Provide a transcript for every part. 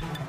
you.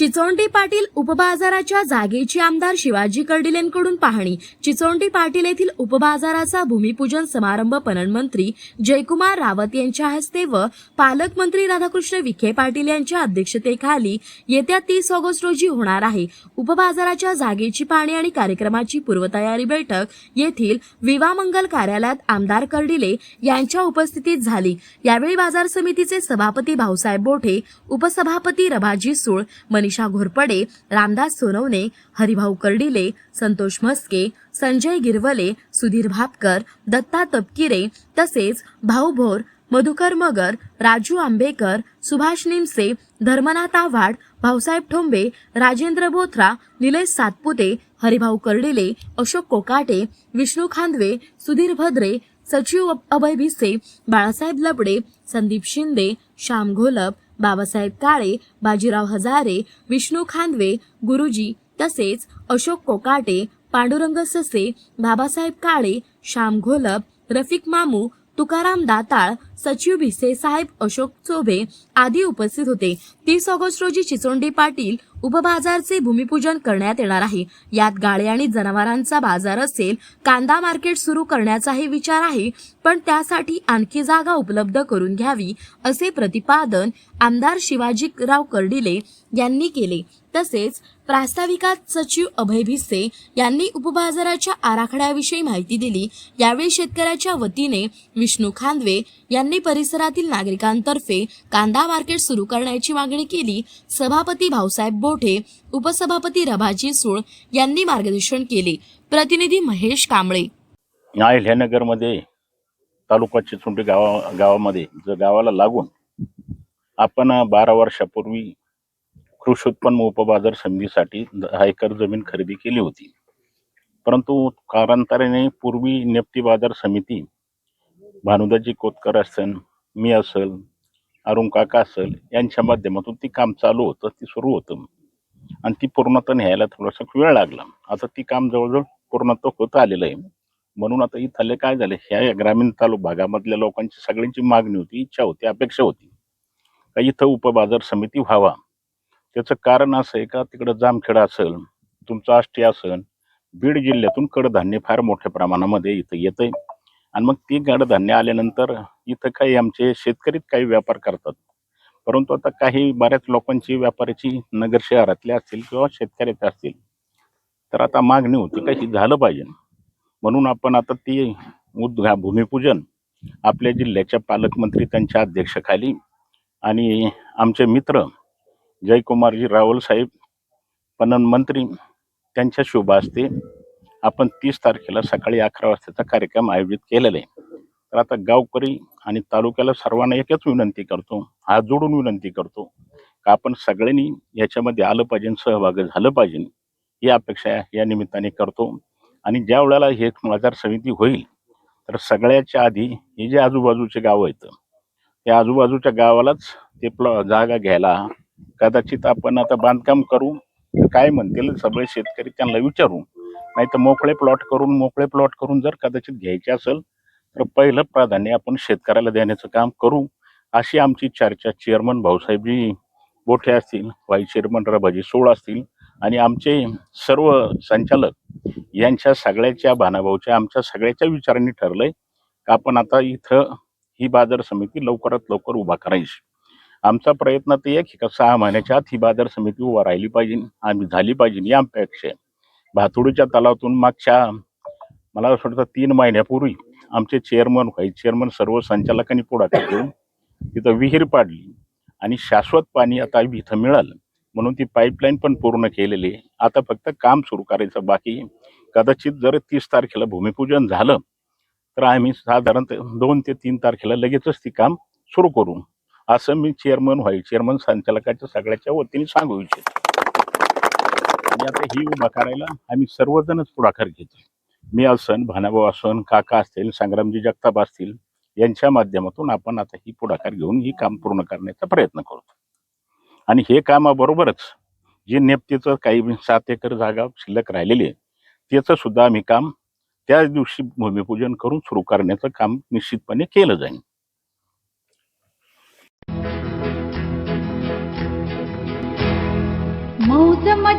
Chichondi Patil उपबाजाराच्या जागेची आमदार शिवाजी कर्डिलेंकडून पाहणी. चिचोंडी पाटील येथील उपबाजाराचा भूमिपूजन समारंभ पणन मंत्री जयकुमार रावत यांच्या हस्ते व पालकमंत्री राधाकृष्ण विखे पाटील यांच्या अध्यक्षतेखाली येत्या तीस ऑगस्ट रोजी होणार आहे. उपबाजाराच्या जागेची पाहणी आणि कार्यक्रमाची पूर्वतयारी बैठक येथील विवा मंगल कार्यालयात आमदार कर्डिले यांच्या उपस्थितीत झाली. यावेळी बाजार समितीचे सभापती भाऊसाहेब बोठे उपसभापती रभाजी सूळ मनी घोरपडे रामदास सोनवणे हरिभाऊ कर्डिले संतोष म्हस्के संजय गिरवले सुधीर भापकर दत्ता तपकिरे तसेच भाऊ भोर मधुकर मगर राजू आंबेकर सुभाष निमसे धर्मनाथ आव्हाड भाऊसाहेब ठोंबे राजेंद्र बोथरा निलेश सातपुते हरिभाऊ कर्डिले अशोक कोकाटे विष्णू खांदवे सुधीर भद्रे सचिव अभय भिसे बाळासाहेब लबडे संदीप शिंदे श्याम घोलप बाबासाहेब काळे बाजीराव हजारे विष्णू खांदवे गुरुजी तसेच अशोक कोकाटे पांडुरंग ससे बाबासाहेब काळे श्याम घोलप रफिक मामू तुकाराम दाताळ सचिव भिसे साहेब अशोक चोभे आदी उपस्थित होते. तीस ऑगस्ट रोजी चिचोंडी पाटील उपबाजारचे भूमिपूजन करण्यात येणार आहे. यात गाळे आणि जनावरांचा बाजार असेल कांदा मार्केट सुरू करण्याचाही विचार आहे पण त्यासाठी आणखी जागा उपलब्ध करून घ्यावी असे प्रतिपादन आमदार शिवाजीराव कर्डिले यांनी केले. तसेच प्रास्ताविकात सचिव अभय भिसे यांनी उपबाजाराच्या आराखड्याविषयी माहिती दिली. यावेळी शेतकऱ्याच्या वतीने विष्णू खांदवे यांनी परिसरातील नागरिकांतर्फे कांदा मार्केट सुरू करण्याची मागणी केली. सभापती भाऊसाहेब बोठे उपसभापती रभाजी सूळ यांनी मार्गदर्शन केले. प्रतिनिधी महेश कांबळे. अहिल्यानगरमध्ये तालुका चिचुंडी गावा गावामध्ये जर गावाला लागून आपण बारा वर्षापूर्वी कृषी उत्पन्न उपबाजार समितीसाठी दहा एकर जमीन खरेदी केली होती. परंतु कालांतराने पूर्वी नेप्ती बाजार समिती भानुदाजी कोतकर असेल मी असेल अरुण काका असेल यांच्या माध्यमातून ती काम चालू होतं ती सुरू होतं. आणि ती पूर्णतः न्यायला थोडासा वेळ लागला. आता ती काम जवळजवळ पूर्णत्व होत आलेलं आहे. म्हणून आता इथले काय झाले? ह्या ग्रामीण तालुक भागामधल्या लोकांची सगळ्यांची मागणी होती इच्छा होती अपेक्षा होती. का इथं उपबाजार समिती व्हावा? त्याचं कारण असं आहे का? तिकडं जामखेडा असेल तुमचं आष्टी असेल बीड जिल्ह्यातून कडधान्य फार मोठ्या प्रमाणामध्ये इथं येतंय. आणि मग ती कडधान्य आल्यानंतर इथं काही आमचे शेतकरीच काही व्यापार करतात. परंतु आता काही बऱ्याच लोकांची व्यापाऱ्याची नगर शहरातले असतील किंवा शेतकऱ्याचे असतील तर आता मागणी होती काही झालं पाहिजे म्हणून आपण आता ती उद्घा भूमिपूजन आपल्या जिल्ह्याच्या पालकमंत्री त्यांच्या अध्यक्षखाली आणि आमचे मित्र जयकुमारजी रावल साहेब पणन मंत्री त्यांच्या शुभ असते आपण तीस तारखेला सकाळी अकरा वाजताचा कार्यक्रम आयोजित केलेला आहे. तर आता गावकरी आणि तालुक्याला सर्वांना एकच विनंती करतो हात जोडून विनंती करतो का आपण सगळ्यांनी याच्यामध्ये आलं पाहिजे सहभागी झालं पाहिजे ही अपेक्षा या निमित्ताने करतो. आणि ज्या वेळेला हे बाजार समिती होईल तर सगळ्याच्या आधी हे जे आजूबाजूचे गावं आहेत त्या आजूबाजूच्या गावालाच ते प्लॉ जागा घ्यायला कदाचित आपण आता बांधकाम करू तर काय म्हणतील सगळे शेतकरी त्यांना विचारू. नाही तर मोकळे प्लॉट करून मोकळे प्लॉट करून जर कदाचित घ्यायचे असेल तर पहिलं प्राधान्य आपण शेतकऱ्याला देण्याचं काम करू अशी आमची चर्चा चेअरमन भाऊसाहेबजी बोठे असतील व्हाईस चेअरमन रबाजी सोळ असतील आणि आमचे सर्व संचालक यांच्या सगळ्याच्या भानाभाऊच्या आमच्या सगळ्याच्या विचारांनी ठरलंय का आपण आता इथं ही बाजार समिती लवकरात लवकर उभा करायची आमचा प्रयत्न ते एक सहा महिन्याच्या आत ही बाजार समिती उभा राहिली पाहिजे आम्ही झाली पाहिजे या अपेक्षा आहे. भातुडीच्या तलावातून मागच्या मला असं वाटतं तीन महिन्यापूर्वी आमचे चेअरमन व्हाईस चेअरमन सर्व संचालकांनी पुढाकार घेऊन तिथं विहीर पाडली आणि शाश्वत पाणी आता इथं मिळालं. म्हणून ती पाईपलाईन पण पूर्ण केलेली आहे. आता फक्त काम सुरू करायचं बाकी कदाचित जर तीस तारखेला भूमिपूजन झालं तर आम्ही साधारणतः दोन ते तीन तारखेला लगेचच ती काम सुरू करू. असं मी चेअरमन व्हाईस चेअरमन संचालकाच्या सगळ्याच्या वतीने सांगू इच्छितो. आणि आता ही उभा करायला आम्ही सर्वजणच पुढाकार घेतो. मी असन भानाभाऊ असन काका असतील संग्रामजी जगताप असतील यांच्या माध्यमातून आपण आता ही पुढाकार घेऊन ही काम पूर्ण करण्याचा प्रयत्न करतो. आणि हे कामाबरोबरच जे नेप्तीचं काही सात एकर जागा शिल्लक राहिलेली आहे त्याचं सुद्धा आम्ही काम त्याच दिवशी भूमिपूजन करून सुरू करण्याचं काम निश्चितपणे केलं जाईल.